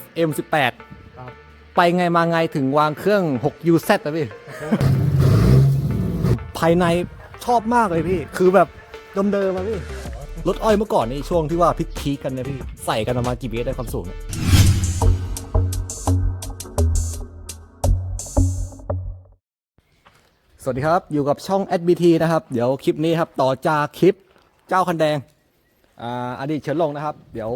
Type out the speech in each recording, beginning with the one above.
FM 18ครับ ไปไงมาไงถึงวางเครื่อง 6 UZ อะพี่ ภายในชอบมากเลยพี่ คือแบบเดิมๆมาพี่ รถอ้อยเมื่อก่อนนี่ช่วงที่ว่าพิกพีกันเนี่ยพี่ ใส่กันประมาณกี่เมตรได้ความสูงเนี่ยสวัสดีครับ อยู่กับช่อง SBT นะครับ เดี๋ยวคลิปนี้ครับ ต่อจากคลิปเจ้าคันแดง อ่าอดีตเฉินหลงนะครับ เดี๋ยว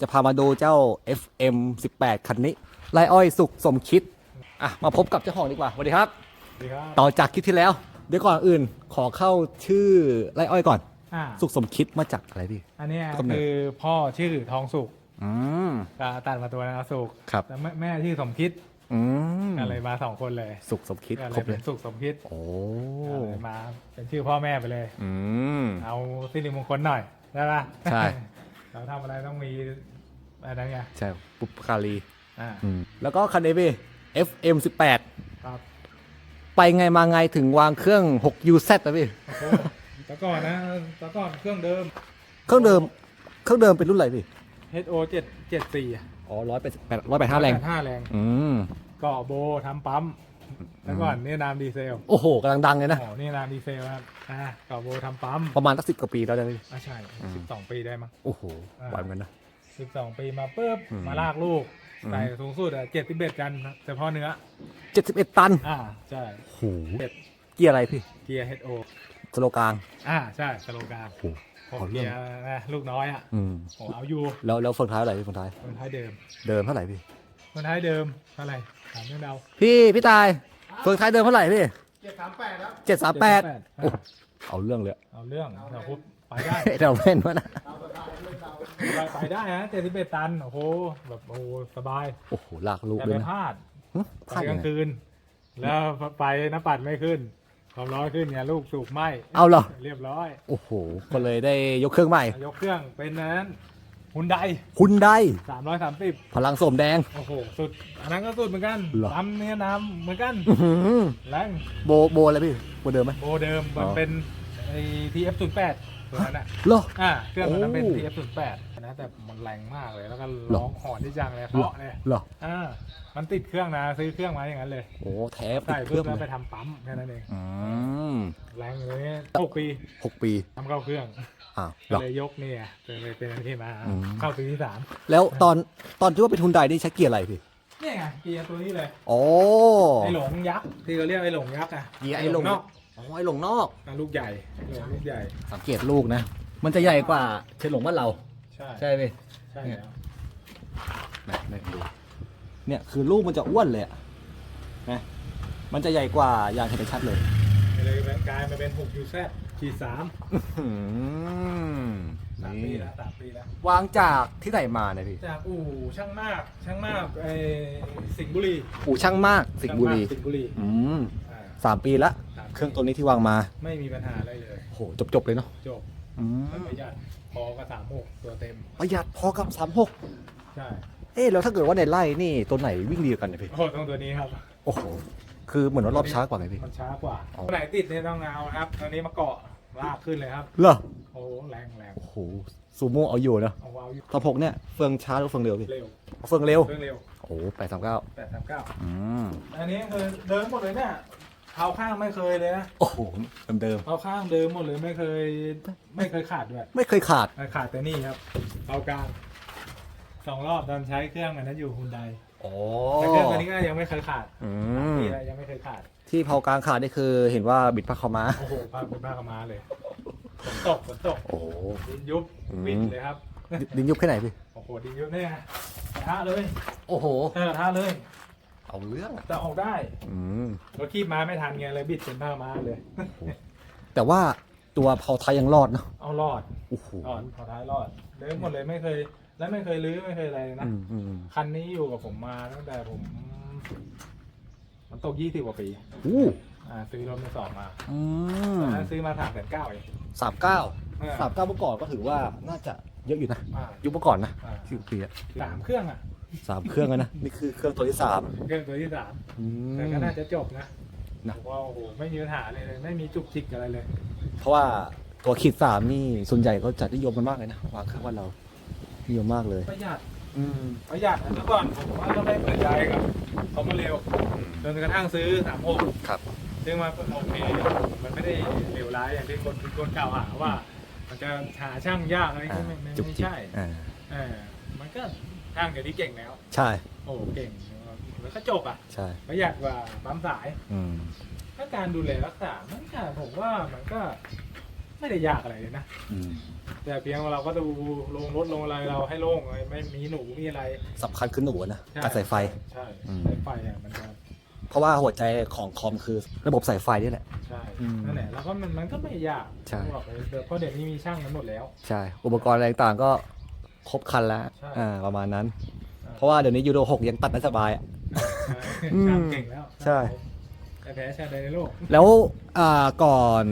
จะพามาดูเจ้า FM 18 คันนี้ไล่อ้อยสุขสมคิด อะ มาพบกับเจ้าของดีกว่าสวัสดีครับ สวัสดีครับ ต่อจากคลิปที่แล้ว เดี๋ยวก่อนอื่นขอเข้าชื่อไล่อ้อยก่อน อ่าสุขสมคิดมาจากอะไรพี่ อันเนี้ยกำเนิด คือพ่อชื่อทองสุกอืม ก็ตัดมาตัวนะสุกครับ แล้วแม่แม่ชื่อสมคิดอืมก็เลยมาสองคนเลยสุขสมคิดก็เลครยบเลเป็ย นสุกสมคิดโอ้ ก็เลยมาเป็นชื่อพ่อแม่ไปเลย อืม เอาสิริมงคลหน่อยได้ปะ ใช่ เราทำอะไรต้องมีอะไรนั้นไงใช่ปุปคารีอ่าอืมแล้วก็คันนี้พี่ FM 18ครับไปไงมาไงถึงวางเครื่อง 6 UZ อะพี่ โอ้โหแต่ก่อนนะแต่ก่อนเครื่องเดิม เครื่องเดิม เครื่องเดิมเป็นรุ่นอะไรพี่ HO 7 74อ๋อร้อยแปดแปดร้อยแปดห้าแรง ห้าแรง อืม ก็โบทำปั๊ม แต่ก่อนนี่นามดีเซลโอ้โหกำลังดังเลยนะโอ้โหนี่นามดีเซลครับอ่าก็โบทำปั๊มประมาณสักสิบกว่าปีแล้วนะพี่อ่าใช่อืมสิบสองปีได้มั้งโอ้โหอ่าไหวเหมือนกันนะสิบสองปีมาปุ๊บอืมมาลากลูกอืมใส่สูงสุดอะเจ็ดสิบเอ็ดกันเฉพาะเนื้อเจ็ดสิบเอ็ดตัน อ่าใช่โอ้โหเจ็ดเกียร์อะไรพี่ เกียร์ HO สโลกลางอ่าใช่สโลกาโอ้โหหกเอาเรื่เกีองยร์นะลูกน้อยอะอืมโอ้เอาอยู่แล้วแล้วเฟืองท้ายอะไรพี่เฟืองท้ายคนท้ายเดิม เดิมเท่าไหร่พี่คนท้ายเดิมเท่าไหร่ ถามเรื่องเราพี่พี่ตายเฟืองท้ายเดิมเท่าไหร่พี่เจ็ดสามแปดแล้วเจ็ดสามแปดอ่าเอาเรื่องเลยเอาเรื่องเราพูดไปได้เราเล่นวะนะไปไปได้นะเจ็ดสิบเอ็ดตันโอ้โหแบบโอ้โหสบายโอ้โหลากลูกแต่เลไปยนะพลาดหึพไปลาดกยัลางงไงคืน แล้วไปน้ำปัดไม่ขึ้นความร้อนขึ้นเนี่ยลูกสูบไหมเอาเหรอเรียบร้อย โอ้โห ก็เลยได้ยกเครื่องใหม่ ยกเครื่องเป็นนั้น ฮุนไดคุณได้สามร้อยสามสิบพลังสมแดง โอ้โห สุด อันนั้นก็สุดเหมือนกันเหรอ น้ำเนี่ยน้ำเหมือนกัน อื้อหือแรง โบโบอะไรพี่โบเดิมไหม โบเดิมมันอ๋อ เป็นไอ้ทีเอฟศูนย์แปดตัวนั้นอะ เหรอ อ่า เครื่องตัวนั้นเป็น โอ้ทีเอฟศูนย์แปดนะแต่มันแรงมากเลยแล้วก็เหรอร้องหอนที่จังเลยเหรอเพราะเลยเหรออ่ามันติดเครื่องนะซื้อเครื่องมาอย่างนั้นเลยโอ้แท้ใส่เคปุ๊รื่บองแล้วเลไปยทำปั๊มแค่นั้นเองอืมแรงเลยหกปีหกปีทำเข้าเครื่อง อ้าวเหรก็อเลยยกเนี่ยเลยเป็นอันที่มาอืม เข้าปีที่สามแล้วตอนตอนที่ว่าเป็นทุนไดนี่ใช้เกียร์อะไรพี่เนี่ยไงเกียร์ตัวนี้เลยโอ้ไอหลงยักษ์ที่เขาเรียกไอหลงยักษ์อะเกียร์ไอ้หลงนอกอ๋อไอ้หลงนอก อะลูกใหญ่หลงลูกใหญ่สังเกตลูกนะ มันจะใหญ่กว่าเชนหลงบ้านเราใช่ใช่ไหมใช่เนี่ยแล้วนะนี่ดูเนี่ยคือลูกมันจะอ้วนเลยอะนะมันจะใหญ่กว่าอย่างเห็นได้ชัดเลย เลยกลายมาเป็น6 u z ขีด สามอืมสามนี่ปีแล้วสามปีแล้ว วางจากที่ไหนมาเนี่ยพี่จากอู่ช่างมากช่างมากไอสิงห์บุรีอู่ช่างมากสิงห์บุรีช่างมากสิงห์บุรีอืมอ่าสามปีละ สามปีเครื่องตัวนี้ที่วางมาไม่มีปัญหาอะไรเลยโอ้โหจบจบๆเลยเนาะจบอืมไม่ประหยัดพอกับสามหกตัวเต็ม ประหยัดพอกับสามหกใช่เอ๊ะแล้วถ้าเกิดว่าในไร่นี่ตัวไหนวิ่งดีกว่ากันเนี่ยพี่โอ้ต้องตัวนี้ครับโอ้โหคือเหมือนว่ารอบช้ากว่าไงพี่ มันช้ากว่าอ๋อ ตัวไหนติดเนี่ยต้องเอาครับตัวนี้มาเกาะ ลากขึ้นเลยครับเหรอโอ้แรงแรงโอ้โหซูโม่เอาอยู่นะเอาวาวอยู่สามหกเนี่ยเฟืองช้าหรือเฟืองเร็วพี่เร็วเฟืองเร็วเรื่องเร็วโอ้โหแปดสามเก้าแปดสามเก้าอืมอันนี้คือเดิมหมดเลยเนี่ยเท้าข้างไม่เคยเลยนะโอ้โหเดิมเดิมเท้าข้างเดิมหมดเลยไม่เคย ไม่เคยขาดด้วยๆไม่เคยขาด ขาดแต่นี่ครับเท้ากลางสองรอบตอนใช้เครื่องอันนั้นอยู่ฮุนไดโอ้แต่เครื่องตัวนี้ก็ยังไม่เคยขาดอืม นี่แหละยังไม่เคยขาด ที่เผากลางขาดนี่คือเห็นว่าบิดผ้าขาวม้า โอ้โหพาคุณพาเขามาเลยฝนตกฝนตกโอ้โห ดินยุบอืม วินเลยครับดิดินยุบแค่ไหนพี่ โอ้โหดินยุบเนี่ยกระทะเลยโอ้โห เออกระทะเลยเอาเรื่องอะจะออกได้อืมรถคีบมาไม่ทันไงเลยบิดเป็นผ้ามาเลย แต่ว่าตัวเผาไทยยังรอดเนาะเอารอดโอ้โหรอดพอท้ายรอดเดิมหมดเลยไม่เคย และไม่เคยลื้อไม่เคยอะไรเลยนะ อืมอืมคันนี้อยู่กับผมมาตั้งแต่ผม มันตกยี่สิบกว่าปีอู้อ่าซื้อรถมือสองมาอืตมอนนั้นซื้อมาสามแสนเก้าเองสามเก้าเออสามเก้าเมื่อก่อนก็ถือว่าน่าจะเยอะอยู่นะ อ่ายุคเมื่อก่อนนะอ่าสิบปีอะสามเครื่องอะสามเครื่องแล้วนะ นี่คือเครื่องตัวที่สามเครื่องตัวที่สามอืแต่ก็มน่าจะจบนะนะ ผมว่าโอ้โหไม่มีปัญหาเลยเลยไม่มีจุกจิกอะไรเลย เพราะว่าตัวขีดสามนี่ส่วนใหญ่เขาจัดนิยมกันมากเลยนะวางเครื่องว่านเรานิยมมากเลย ประหยัดอืมประหยัดนะเมื่อก่อนผมว่าก็ไม่เปิดใจกับเขามาเร็ว จนกระทั่งซื้อสามหกครับ ซึ่งมาโอเคมันไม่ได้เลวร้ายอย่างที่คนคนกล่าวหาว่า มันจะหาช่างยากอะไรอ่าก็ไม่ไม่จุกไม่จิกใช่อ่าเออมันก็ช่างเดี๋ยวนี้เก่งแล้ว ใช่ โอ้เก่งแล้วก็จบอะใช่ประหยัดกว่าปั๊มสายอืมถ้าการดูแลรักษามันก็ผมว่ามันก็ไม่ได้ยากอะไรเลยนะอืมแต่เพียงว่าเราก็ดูลงรถลงอะไรเราให้โล่งเลยไม่มีหนูมีอะไรสำคัญคือหนูนะใช่การใส่ไฟ ใช่อืมสายไฟอะมันจะ เพราะว่าหัวใจของคอมคือระบบสายไฟนี่แหละ ใช่อืมนั่นแหละแล้วก็มันมันก็ไม่ยากใช่ บอกเลยเพราะเดี๋ยวนี้มีช่างมันหมดแล้ว ใช่ อุปกรณ์อะไรต่างๆก็ครบครันแล้วใช่ อ่าประมาณนั้น เพราะว่าเดี๋ยวนี้ยูโรหกยังตัดได้สบายอะ อืมช่างเก่งแล้วใช่ แต่แพ้ชาติใดในโลกแล้วอ่าก่อน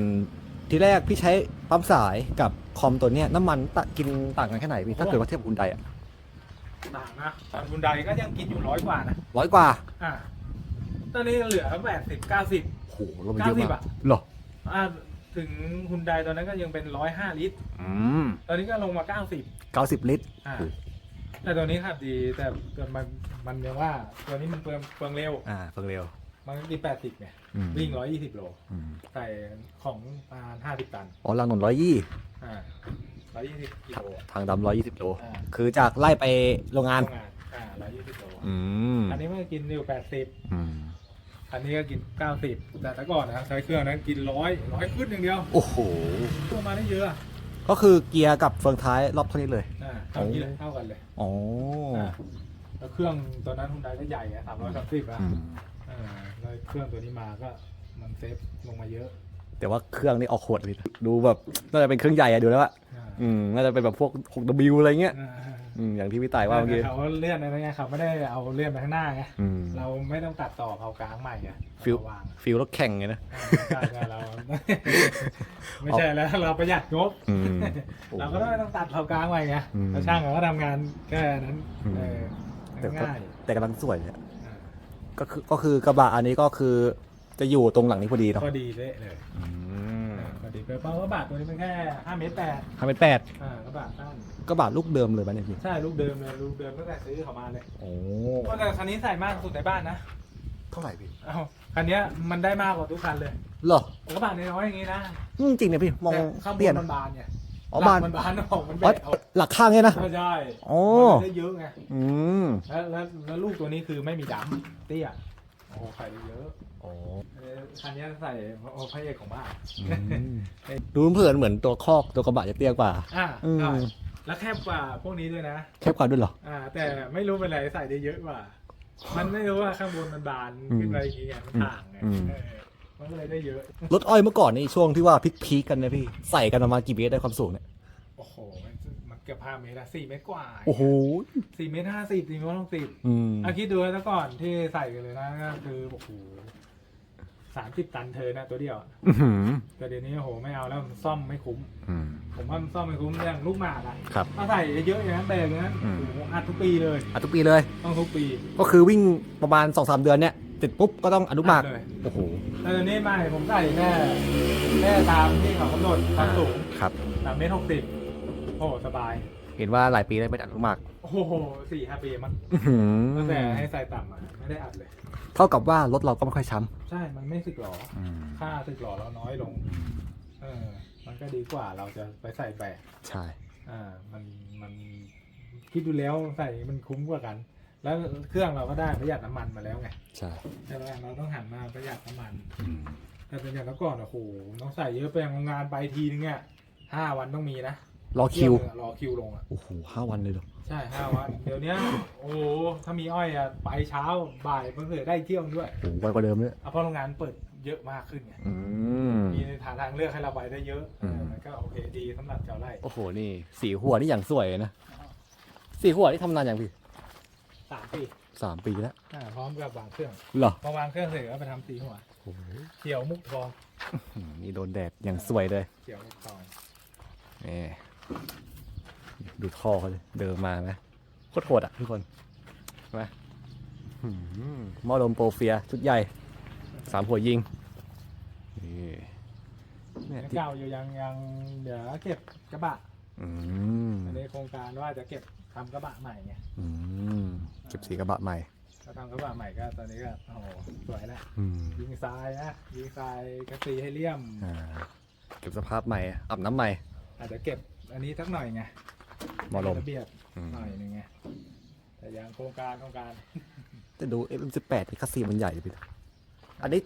ที่แรกพี่ใช้ปั๊มสายกับคอมตัวเนี้ยน้ำมันตะกินต่างกันแค่ไหนพี่ถ้าเกิดว่าเทียบกับคุณไดอะต่างนะตอนคุณใดก็ยังกินอยู่ร้อยกว่านะร้อยกว่า อ่า ตอนนี้เหลือแปดสิบเก้าสิบ โหลงไปเยอะ90มาอะ กเหรออ่าถึงคุณใดตอนนั้นก็ยังเป็นร้อยห้าลิตร อืมตอนนี้ก็ลงมาเก้าสิบเก้าสิบลิตร อ่าโอ้แต่ตัวนี้ขับดีแต่แต่มันมันยังว่า ตัวนี้มันเปลืองเปลืองเร็ว อ่าเพิ่งเร็ว มันก็กินแปดสิบไงอืม วิ่งร้อยยี่สิบโล อืมใส่ของประมาณห้าสิบตัน อ๋อลังหนุนร้อยยี่อ่าร้อยยี่สิบกิโลอะทางดำร้อยยี่สิบโล อ่า คือจากไล่ไปโรงงาน โรงงานอ่าร้อยยี่สิบโล อืมอันนี้มันก็กินอยู่แปดสิบอืม อันนี้ก็กินเก้าสิบแต่แต่ก่อนนะใช้เครื่องนั้นกินร้อยร้อยขึ้นอย่างเดียวโอ้โห ตัวมาได้เยอะอะก็คือเกียร์กับเฟืองท้ายรอบเท่านี้เลย อ่าเท่านี้เลยเท่ากันเลยอ๋ออ่าแล้วเครื่องตอนนั้นคุณไดก็ใหญ่อะสามร้อยสามสิบอะอืมอ่าแล้วเครื่องตัวนี้มาก็มันเซฟลงมาเยอะแต่ว่าเครื่องนี่ออกโหดเลยนะดูแบบน่าจะเป็นเครื่องใหญ่อะดูแล้วอะอ่าอืมน่าจะเป็นแบบพวก 6W อะไรเงี้ย อ่า อืมอย่างที่พี่ต่ายว่าเมื่อกี้แต่เขาเลื่อนอะไรเงี้ยเขาไม่ได้เอาเลื่อนไปข้างหน้าไงอืม เราไม่ต้องตัดต่อเขากลางใหม่ไงฟิลเราวางฟิลรถแข่งไงนะอ่าใช่ใช่เรา ไม่ใช่แล้วเราประหยัดงบอืมเราก็ไม่ต้องตัดเขากลางใหม่ไงอืมแล้วช่างเขาก็ทำงานแค่นั้นอืม เออแต่ก็ง่ายแต่กำลังสวยเนี่ยๆอ่าก็คือก็คือกระบะอันนี้ก็คือจะอยู่ตรงหลังนี้พอดีเนาะพอดีเละเลย อืมพอ ดีเพราะว่ากระบะตัวนี้มันแค่5เมตรแปดทำเป็นแปดอ่ากระบะตั้นกระบะลูกเดิมเลยมั้ยเนี่ยพี่ใช่ลูกเดิมเลยลูกเดิมตั้งแต่ซื้อเขามาเลยโอ้ก็แต่คันนี้ใส่มากสุดในบ้านนะเท่าไหร่พี่เอ้าคันเนี้ยมันได้มากกว่าทุกคันเลยเหรอกระบะน้อยๆอย่างนี้นะอืมจริงเนี่ยพี่มองแต่ข้างบเปลี่ยนนมันบานเนี่ยอ๋อหลับานงมันบานออกมันอ๋อแบะออกหลักข้างเนี่ยนะ ใช่โอ้มันได้เยอะไงอืม แล้วแล้วแล้วลูกตัวนี้คือไม่มีดำเตี้ย โอ้โหใส่ได้เยอะโอ้เออคันนี้ใส่โอ้พระเอกของบ้านดูเพื่อนเหมือนตัวคอกตัวกระบะจะเตี้ยกว่า อ่าอืมใช่แล้วแคบกว่าพวกนี้ด้วยนะ แคบกว่าด้วยเหรอ อ่า แต่ไม่รู้เป็นไรใส่ได้เยอะกว่า มันไม่รู้ว่าข้างบนมันบานอืมขึ้นไปอย่างเงี้ยมันต่างไงอืม เออมันก็เลยได้เยอะ รถอ้อยเมื่อก่อนนี่ช่วงที่ว่าพีคๆกันนะพี่ ใส่กันประมาณกี่เมตรได้ความสูงเนี่ย โอ้โหมันมัน เกือบห้าเมตรอะสี่เมตรกว่าโอ้โหสี่เมตรห้าสิบสี่เมตรหกสิบอืมอาคิดดูแล้วก่อนที่ใส่กันเลยนะก็คือโอ้โหสามสิบตันเธอนะตัวเดียวอะอื้อหือแต่เดี๋ยวนี้โอ้โหไม่เอาแล้วมันซ่อมไม่คุ้ม อืม ผมว่ามันซ่อมไม่คุ้มอย่างลูกหมากอะครับถ้าใส่เยอะอย่างนั้นแต่อย่างนั้นอืมโอ้โหอัดทุกปีเลยอะทุกปีเลย ต้องทุกปีก็คือวิ่งประมาณ2อสเดือนเนี่ยติดปุ๊บก็ต้องอนุมากอัดเลยโอ้โหแต่ตอนนี้ไม่ผมใส่แค่แค่ตามที่เขากำหนดความสูงครับ สามเมตรหกสิบโอ้โหสบาย เห็นว่าหลายปีได้ไม่ได้อนุมากโอ้โหสี่ห้าปีมั้งอื้อหือตั้งแต่ให้ใส่ต่ำอะไม่ได้อัดเลย เท่ากับว่ารถเราก็ไม่ค่อยช้ใช่ มันไม่สึกหรอำอืมค่าสึกหรอเราน้อยลง เออ มันก็ดีกว่าเราจะไปใส่แบกใช่ อ่า มันมันคิดดูแล้วใส่มันคุ้มกว่ากัน แล้วเครื่องเราก็ได้ประหยัดน้ำมันมาแล้วไงใช่ใช่ไหมเราต้องหันมาประหยัดน้ำมันอืมแต่เป็นอย่างเมื่อก่อนโอ้โหต้องใส่เยอะไปโรงงานไปทีนึงเนี่ยห้าวันต้องมีนะ รอคิวเที่ยงหนึ่งอะรอคิวลงอะ โอ้โหห้าวันเลยเหรอ ใช่ห้าวัน เดี๋ยวเนี้ยโอ้โหถ้ามีอ้อยอะไปเช้าบ่ายเพิ่งเคยได้เที่ยวด้วยโอ้โหไวกว่าเดิมเลยเอาเพราะโรงงานเปิดเยอะมากขึ้นไง อืม มีในฐานทางเลือกให้เราไปได้เยอะอืมเออมันก็โอเคดีสำหรับชาวไร่โอ้โห นี่ สีหัวนี่อย่างสวยนะ สีหัวนี่ทำนานอย่างพี่สามปีสามปีแล้วอ่าพร้อมกับวางเครื่องเหรอพอวางเครื่องเสร็จก็ไปทำสีหัวโอ้โหเขียวมุกทองอืมนี่โดนแดดอย่างสวยเลยเขียวมุกทองนี่ ดูท่อเขาเลยเดินมาไหมโคตรโหดอะทุกคนเห็นไหมหืมหม้อลมโปรเฟียชุดใหญ่สามหัวยิงนี่เนี่ยที่เก่าอยู่ยังยังเดี๋ยวเก็บกระบะออืมอันนี้โครงการว่าจะเก็บทำกระบะใหม่ไงอืมเก็บสีกระบะใหม่ถ้าทำกระบะใหม่ก็ตอนนี้ก็โอ้โหสวยแล้วอืมยิงทรายนะยิงทรายกระสีให้เลี่ยมอ่าเก็บสภาพใหม่อาบน้ำใหม่อาจจะเก็บ อันนี้สักหน่อยไงหมอลม ระเบียบอืม หน่อยหนึงไงแต่ยังโครงการโครงการแต่ดู F18 นี่คัสซีมันใหญ่เลยพี่อันนี้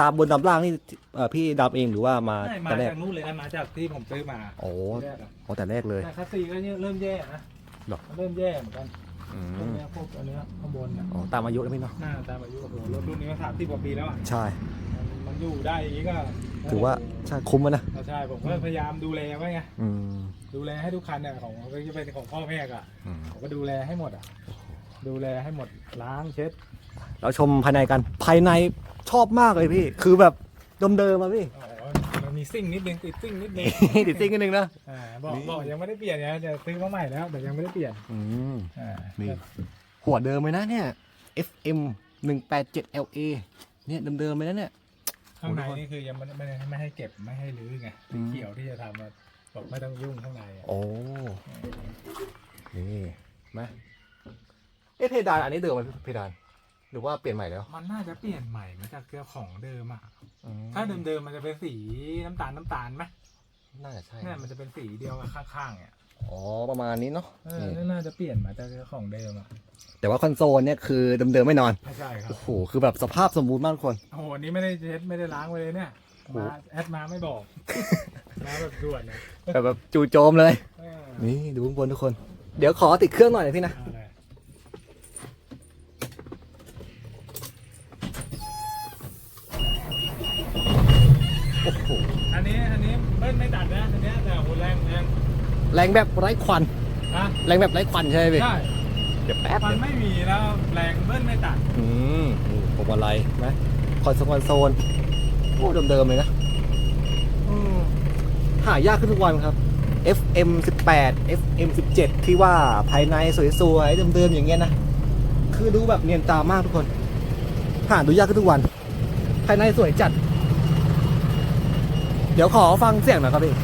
ดามบนดามล่างนี่เอ่อพี่ดามเองหรือว่ามาไม่มาแต่แรกจากนู่นเลยนะมาจากที่ผมซื้อมาโอ้แรกอะ โอ้แต่แรกเลย แต่คัสซีก็เริ่มแย่นะหรอ มันเริ่มแย่เหมือนกันอืพวกมเนี้ยพวกอันเนี้ยข้างบนน่ะอ๋อตามอายุแล้วพี่เนาะหน้าตามอายุโอ้โหรถรุ่นนี้ก็สามสิบกว่าปีแล้วอะใช่ มันมันอยู่ได้อย่างนี้ก็ ถือว่าใช่คุ้มอะนะก็ใช่ผมก็พยายามดูแลไว้ไงอืม ดูแลให้ทุกคันเนี่ยของก็จะเป็นของพ่อแม่ก็อืม ผมก็ดูแลให้หมดอะดูแลให้หมดล้างเช็ดเราชมภายในกัน ภายในชอบมากเลยพี่ คือแบบเดิมๆมาพี่ อ๋อมันมีซิ่งนิดนึงติดซิ่งนิดนึง ติดติ้งกันหนึ่งนะอ่าบอกนี่บอกยังไม่ได้เปลี่ยนนะจะซื้อมาใหม่แล้วแต่ยังไม่ได้เปลี่ยนอืม อ่านี่ หัวเดิมเลยนะเนี่ย FM 187 LA เนี่ยเดิมๆเลยนะเนี่ย ข้างในนี่คือยังไม่ได้ไม่ได้ไม่ให้เก็บไม่ให้รื้อไงอืมเกี่ยวที่จะทำอะบอกไม่ต้องยุ่งข้างในอะโอ้นี่มาเอ๊ะเพดานอันนี้เดิมไหมเพดาน หรือว่าเปลี่ยนใหม่แล้วมันน่าจะเปลี่ยนใหม่มาจากเรื่องของเดิมอะอืมถ้าเดิมๆมันจะเป็นสีน้ำตาลน้ำตาลไหมน่าจะใช่ เนี่ยมันจะเป็นสีเดียวกับข้างๆเนี่ย อ๋อประมาณนี้เนาะเออนี่น่าจะเปลี่ยนมาจากเรื่องของเดิมอะแต่ว่าคอนโซลเนี่ยคือเดิมๆไม่นอนไม่ใช่ครับโอ้โหคือแบบสภาพสมบูรณ์มากทุกคน โอ้โหอันนี้ไม่ได้เช็ดไม่ได้ล้างไว้เลยเนี่ยโอ้โหมาแอดมาไม่บอกมาแบบด่วนเลยแบบแบบจู่โจมเลย เออนี่ดูข้างบนทุกคน เดี๋ยวขอติดเครื่องหน่อยนะพี่นะเอาเลยโอ้โหอันนี้อัน แรงแบบไร้ควัน นะแรงแบบไร้ควันใช่ไหมพี่ใช่เดี๋ยวแป๊บมันเดียวไม่มีแล้วแรงเบิ้ลไม่ตัดอืมนี่ผมอะไรนะคอนโซลคอนโซลโอ้เดิมๆเลยนะอืมหายากขึ้นทุกวันครับ FM 18 FM 17 ที่ว่าภายในสวยๆเดิมๆอย่างเงี้ยนะ คือดูแบบเนียนตามากทุกคน หาดูยากขึ้นทุกวัน ภายในสวยจัด เดี๋ยวขอฟังเสียงหน่อยครับพี่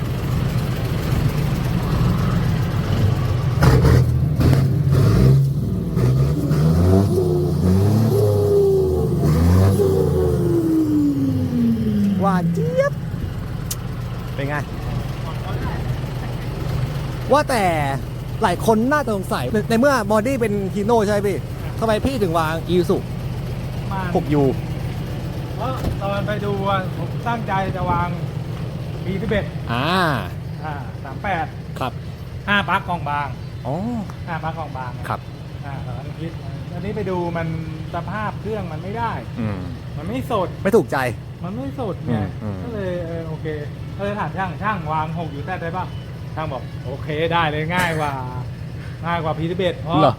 หวานเจี๊ยบ เป็นไง ว่าแต่หลายคนน่าจะสงสัยในในเมื่อบอดี้เป็นฮีโน่ใช่ไหมพี่ทำไมพี่ถึงวางอีสุมา 6U เพราะตอนไปดูอะผมตั้งใจจะวาง B 1 1อ่าอ่าสามแปดครับห้าปลั๊กกล่องบางอ๋อห้าปลั๊กกล่องบางครับอ่าตอนนี้คิดอันนี้ไปดูมันสภาพเครื่องมันไม่ได้ อืมมันไม่สด ไม่ถูกใจ มันไม่สดไงอืมอืมก็เลยเออโอเค ก็เลยถามช่างช่างวางหกอยู่แท้ได้ป่ะช่างบอกโอเคได้เลยง่ายกว่า ง่ายกว่าพีทเบเพราะเหรอ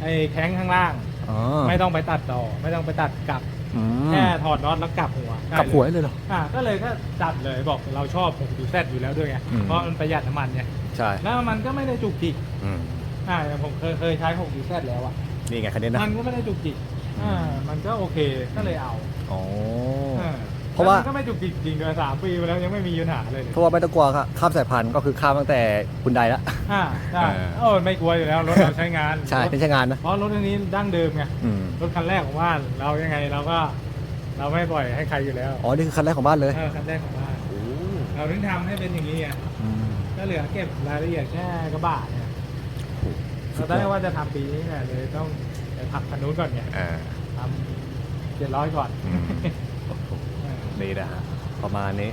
ไอ้แข้งข้างล่าง อ๋อไม่ต้องไปตัดต่อ ไม่ต้องไปตัดกลับอืมแค่ถอดน็อตแล้วกลับหัวได้กลับเลยหัวได้เลยเหรอ อ่าก็เลยก็จัดเลยบอกเราชอบหกยูแซอยู่แล้วด้วยไงอืม เพราะมันประหยัดน้ำมันไงใช่แล้วมันก็ไม่ได้จุกจิกอืมอ่าอย่างผมเคยเคยใช้หกยูแซแล้วอะนี่ไงคันนี้นะมันก็ไม่ได้จุกจิกอ่ามันก็โอเคก็เลยเอาอ๋ออ่า เพราะว่าแล้วมันก็ไม่จุกจิกจริงเลยสามปีมาแล้วยังไม่มีปัญหาเลยเนี่ยเพราะว่าไม่ต้องกลัวครับข้ามสายพันธุ์ก็คือข้ามตั้งแต่คุณใดละอ่าใช่เออโอ้ไม่กลัวอยู่แล้วรถเราใช้งานใช่รถเป็นใช้งานนะเพราะรถคันนี้ดั้งเดิมไงอืมรถคันแรกของบ้านเรายังไงเราก็เราไม่ปล่อยให้ใครอยู่แล้วอ๋อนี่คือคันแรกของบ้านเลยเออคันแรกของบ้านโอ้เราถึงทำให้เป็นอย่างนี้ไงอืมก็เหลือเก็บรายละเอียดแค่กระบะเนี่ยสุเราดยอดได้ว่าจะทำปีนี้เนี่ยเลยต้องไปผักคันนู้นก่อนเนี่ยอ่าทำเจ็ดร้อยก่อนอืม นี่นะฮะประมาณนี้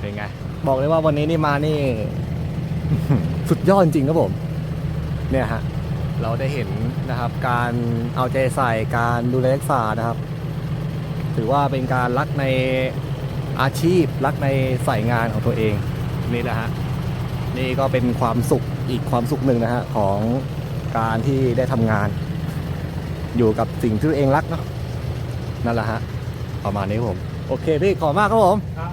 เป็นไง บอกเลยว่าวันนี้นี่มานี่ สุดยอดจริงครับผม เนี่ยฮะเราได้เห็นนะครับ การเอาใจใส่การดูแลรักษานะครับ ถือว่าเป็นการรักในอาชีพรักในสายงานของตัวเองนี่แหละฮะนี่ก็เป็นความสุขอีกความสุขหนึ่งนะฮะของการที่ได้ทำงาน อยู่กับสิ่งที่ตัวเองรักเนาะนั่นแหละฮะประมาณนี้ผม โอเคพี่ขอบมากครับผมครับ